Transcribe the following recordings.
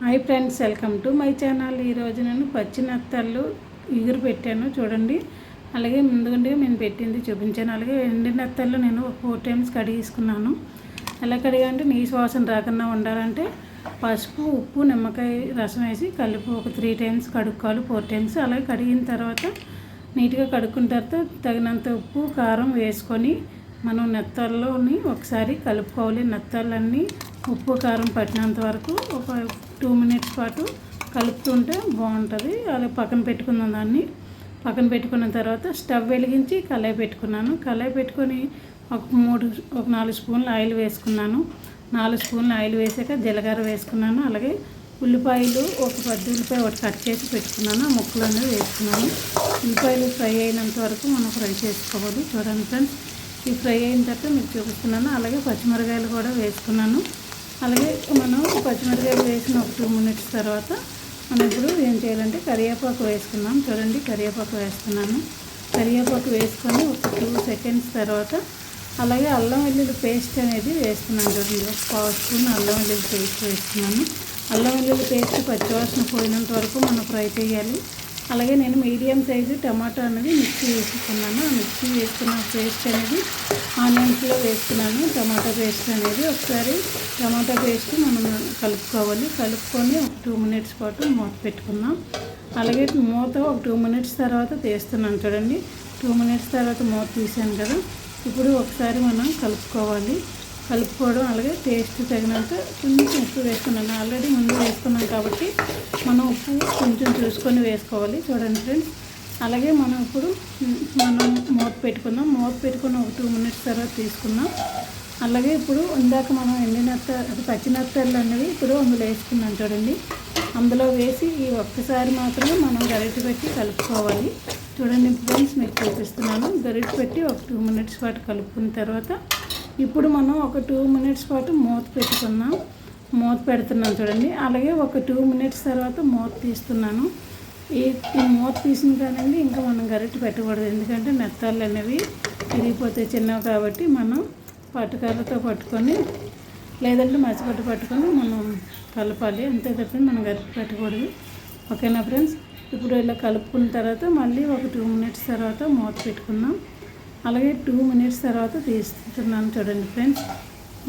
Hi friends welcome to my channel ఈరోజు నేను పచ్చి నత్తళ్ళు ఇగురు పెట్టాను చూడండి. అలాగే ముందుగా నేను పెట్టింది చూపించాను. అలాగే ఎండి నత్తళ్ళు నేను ఫోర్ టైమ్స్ కడిగేసుకున్నాను. ఎలా కడిగా అంటే నీ శ్వాసన రాకుండా ఉండాలంటే పసుపు ఉప్పు నిమ్మకాయ రసం వేసి కలుపు ఒక త్రీ టైమ్స్ కడుక్కోవాలి ఫోర్ టైమ్స్. అలాగే కడిగిన తర్వాత నీట్గా కడుక్కున్న తర్వాత తగినంత ఉప్పు కారం వేసుకొని మనం నెత్తల్లోని ఒకసారి కలుపుకోవాలి. నెత్తళ్ళన్నీ ఉప్పు కారం పట్టినంత వరకు ఒక టూ మినిట్స్ పాటు కలుపుతుంటే బాగుంటుంది. అలా పక్కన పెట్టుకున్న దాన్ని పక్కన పెట్టుకున్న తర్వాత స్టవ్ వెలిగించి కళాయి పెట్టుకున్నాను. కళాయి పెట్టుకొని ఒక మూడు ఒక నాలుగు స్పూన్లు ఆయిల్ వేసుకున్నాను. నాలుగు స్పూన్లు ఆయిల్ వేసాక జీలకర్ర వేసుకున్నాను. అలాగే ఉల్లిపాయలు ఒక పది ఉల్లిపాయ ఒకటి కట్ చేసి పెట్టుకున్నాను. ఆ ముక్కలు అనేవి వేసుకున్నాను. ఉల్లిపాయలు ఫ్రై అయినంత వరకు మనం ఫ్రై చేసుకోవాలి చూడండి ఫ్రెండ్స్ ఈ ఫ్రై అయిన తర్వాత మీకు చూపిస్తున్నాను. అలాగే పచ్చిమిరకాయలు కూడా వేసుకున్నాను. అలాగే మనం పచ్చిమిరపకాయలు వేసిన ఒక టూ మినిట్స్ తర్వాత మనం ఇప్పుడు ఏం చేయాలంటే కరివేపాకు వేసుకున్నాం చూడండి కరివేపాకు వేస్తున్నాను. కరివేపాకు వేసుకొని ఒక టూ సెకండ్స్ తర్వాత అలాగే అల్లం వెల్లుల్లి పేస్ట్ అనేది వేస్తున్నాను చూడండి. ఒక పావు స్పూన్ అల్లం వెల్లుల్లి పేస్ట్ వేస్తున్నాను. అల్లం వెల్లుల్లి పేస్ట్ పచ్చివాసన పోయినంత వరకు మనం ఫ్రై చేయాలి. అలాగే నేను మీడియం సైజు టమాటో అనేది మిక్సీ వేసుకున్నాను. ఆ మిక్సీ వేసుకున్న పేస్ట్ అనేది ఆనియన్స్లో వేసుకున్నాను. టమాటా పేస్ట్ అనేది ఒకసారి టమాటా పేస్ట్ మనం కలుపుకోవాలి. కలుపుకొని ఒక టూ మినిట్స్ పాటు మూత పెట్టుకున్నాం అలాగే మూత ఒక టూ మినిట్స్ తర్వాత తీస్తున్నాను చూడండి. టూ మినిట్స్ తర్వాత మూత తీసాను కదా. ఇప్పుడు ఒకసారి మనం కలుపుకోవాలి. కలుపుకోవడం అలాగే టేస్ట్ తగినంత కొంచెం ఉప్పు వేసుకున్నాను. ఆల్రెడీ ముందు వేసుకున్నాం కాబట్టి మనం ఉప్పు కొంచెం చూసుకొని వేసుకోవాలి. చూడండి ఫ్రెండ్స్. అలాగే మనం ఇప్పుడు మనం మూత పెట్టుకుందాం. మూత పెట్టుకుని ఒక టూ మినిట్స్ తర్వాత తీసుకుందాం. అలాగే ఇప్పుడు ఇందాక మనం ఎండినత్త అది పచ్చినత్తలు అనేవి ఇప్పుడు అందులో వేసుకున్నాం చూడండి. అందులో వేసి ఈ ఒక్కసారి మాత్రమే మనం గరిటె పెట్టి కలుపుకోవాలి. చూడండి ఫ్రెండ్స్ మీకు చూపిస్తున్నాను. గరిటె పెట్టి ఒక టూ మినిట్స్ పాటు కలుపుకున్న తర్వాత ఇప్పుడు మనం ఒక టూ మినిట్స్ పాటు మూత పెట్టుకున్నాం. మూత పెడుతున్నాం చూడండి. అలాగే ఒక టూ మినిట్స్ తర్వాత మూత తీస్తున్నాను. ఈ మూత తీసిన కానీ ఇంకా మనం గరిటె పెట్టకూడదు. ఎందుకంటే మెత్తాలు అనేవి విరిగిపోతే చిన్నవి కాబట్టి మనం పట్టుకర్రతో పట్టుకొని లేదంటే మసిపట్టు పట్టుకొని మనం కలపాలి. అంతే తప్ప మనం గరిటె పెట్టకూడదు. ఓకేనా ఫ్రెండ్స్? ఇప్పుడు ఇలా కలుపుకున్న తర్వాత మళ్ళీ ఒక టూ మినిట్స్ తర్వాత మూత పెట్టుకున్నాం. అలాగే టూ మినిట్స్ తర్వాత తీస్తున్నాను చూడండి ఫ్రెండ్స్.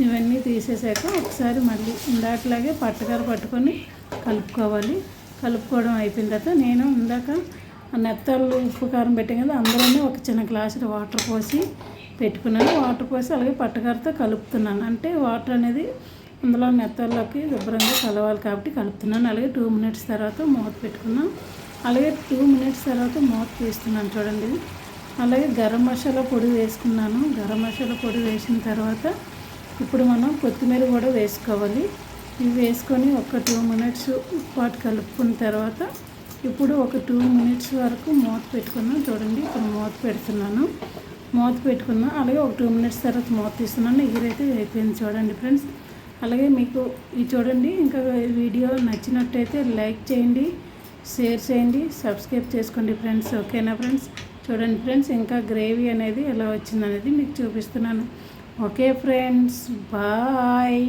ఇవన్నీ తీసేసాక ఒకసారి మళ్ళీ ఇందాకలాగే పట్టకర పట్టుకొని కలుపుకోవాలి. కలుపుకోవడం అయిపోయిన తర్వాత నేను ఇందాక నెత్తలు ఉప్పు కారం పెట్టాం కదా అందులోనే ఒక చిన్న గ్లాసు వాటర్ పోసి పెట్టుకున్నాను. వాటర్ పోసి అలాగే పట్టకరతో కలుపుతున్నాను. అంటే వాటర్ అనేది అందులో నెత్తల్లోకి శుభ్రంగా కలవాలి కాబట్టి కలుపుతున్నాను. అలాగే టూ మినిట్స్ తర్వాత మూత పెట్టుకున్నాను. అలాగే టూ మినిట్స్ తర్వాత మూత తీస్తున్నాను చూడండి. అలాగే గరం మసాలా పొడి వేసుకున్నాను. గరం మసాలా పొడి వేసిన తర్వాత ఇప్పుడు మనం కొత్తిమీర కూడా వేసుకోవాలి. ఇవి వేసుకొని ఒక టూ మినిట్స్ పాటు కలుపుకున్న తర్వాత ఇప్పుడు ఒక టూ మినిట్స్ వరకు మూత పెట్టుకున్నాను చూడండి. ఇప్పుడు మూత పెడుతున్నాను. మూత పెట్టుకున్నాను అలాగే ఒక టూ మినిట్స్ తర్వాత మూత తీస్తున్నాను. ఎగిరైతే అయిపోయింది చూడండి ఫ్రెండ్స్. అలాగే మీకు ఇది చూడండి ఇంకా వీడియో నచ్చినట్టయితే లైక్ చేయండి షేర్ చేయండి సబ్స్క్రైబ్ చేసుకోండి ఫ్రెండ్స్. ఓకేనా ఫ్రెండ్స్? చూడండి ఫ్రెండ్స్ ఇంకా గ్రేవీ అనేది ఎలా వచ్చిందనేది మీకు చూపిస్తున్నాను. Okay friends bye.